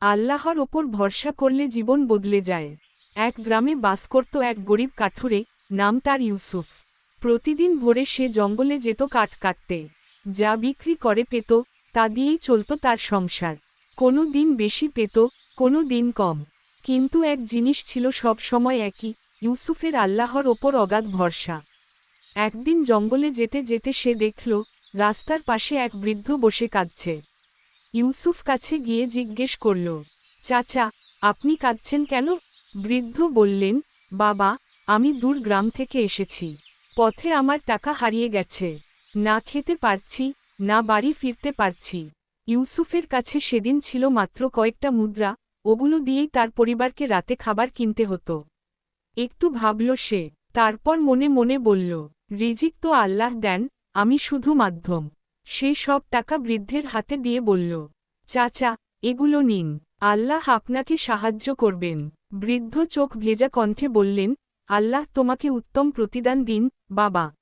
আল্লাহর ওপর ভরসা করলে জীবন বদলে যায়। এক গ্রামে বাস করত এক গরিব কাঠুরে, নাম তার ইউসুফ। প্রতিদিন ভোরে সে জঙ্গলে যেত কাঠ কাটতে। যা বিক্রি করে পেত, তা দিয়েই চলত তার সংসার। কোনো দিন বেশি পেত, কোনো দিন কম। কিন্তু এক জিনিস ছিল সব সময় একই, ইউসুফের আল্লাহর ওপর অগাধ ভরসা। একদিন জঙ্গলে যেতে যেতে সে দেখল, রাস্তার পাশে এক বৃদ্ধ বসে কাঁদছে। ইউসুফ কাছে গিয়ে জিজ্ঞেস করল, চাচা, আপনি কাঁদছেন কেন? বৃদ্ধ বললেন, বাবা, আমি দূর গ্রাম থেকে এসেছি। পথে আমার টাকা হারিয়ে গেছে। না খেতে পারছি, না বাড়ি ফিরতে পারছি। ইউসুফের কাছে সেদিন ছিল মাত্র কয়েকটা মুদ্রা, ওগুলো দিয়েই তার পরিবারকে রাতে খাবার কিনতে হতো। একটু ভাবল সে, তারপর মনে মনে বলল, রিজিক তো আল্লাহ দেন, আমি শুধু মাধ্যম। সে সব টাকা বৃদ্ধের হাতে দিয়ে বলল, চাচা, এগুলো নিন। আল্লাহ আপনাকে সাহায্য করবেন। বৃদ্ধ চোখ ভেজা কণ্ঠে বললেন, আল্লাহ তোমাকে উত্তম প্রতিদান দিন, বাবা।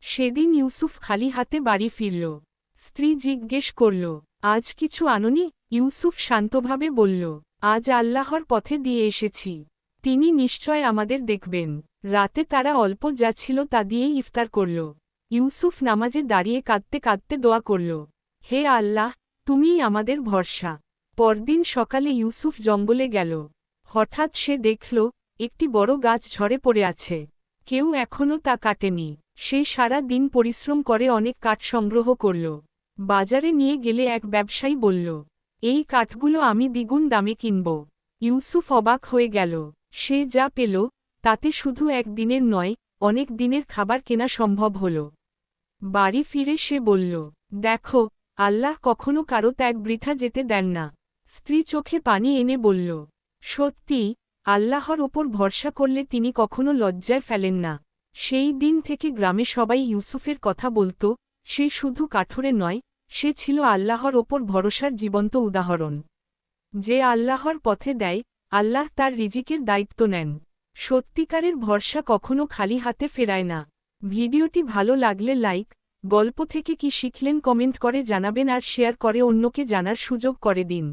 সেদিন ইউসুফ খালি হাতে বাড়ি ফিরল। স্ত্রী জিজ্ঞেস করল, আজ কিছু আননি? ইউসুফ শান্তভাবে বলল, আজ আল্লাহর পথে দিয়ে এসেছি। তিনি নিশ্চয় আমাদের দেখবেন। রাতে তারা অল্প যা ছিল তা দিয়েই ইফতার করল। ইউসুফ নামাজে দাঁড়িয়ে কাঁদতে কাঁদতে দোয়া করল, হে আল্লাহ, তুমিই আমাদের ভরসা। পরদিন সকালে ইউসুফ জঙ্গলে গেল। হঠাৎ সে দেখল, একটি বড় গাছ ঝরে পড়ে আছে। কেউ এখনও তা কাটেনি। সে সারা দিন পরিশ্রম করে অনেক কাঠ সংগ্রহ করল। বাজারে নিয়ে গেলে এক ব্যবসায়ী বলল, এই কাঠগুলো আমি দ্বিগুণ দামে কিনব। ইউসুফ অবাক হয়ে গেল। সে যা পেল, তাতে শুধু এক দিনের নয়, অনেক দিনের খাবার কেনা সম্ভব হল। বাড়ি ফিরে সে বলল, দেখো, আল্লাহ কখনো কারও ত্যাগ বৃথা যেতে দেন না। স্ত্রী চোখে পানি এনে বলল, সত্যি, আল্লাহর ওপর ভরসা করলে তিনি কখনো লজ্জায় ফেলেন না। সেই দিন থেকে গ্রামে সবাই ইউসুফের কথা বলত, সে শুধু কাঠুরে নয়, সে ছিল আল্লাহর ওপর ভরসার জীবন্ত উদাহরণ। যে আল্লাহর পথে দেয়, আল্লাহ তার রিজিকের দায়িত্ব নেন। সত্যিকারের ভরসা কখনো খালি হাতে ফেরায় না। ভিডিওটি ভালো লাগলে লাইক, গল্প থেকে কি শিখলেন কমেন্ট করে জানাবেন আর শেয়ার করে অন্যকে জানার সুযোগ করে দিন।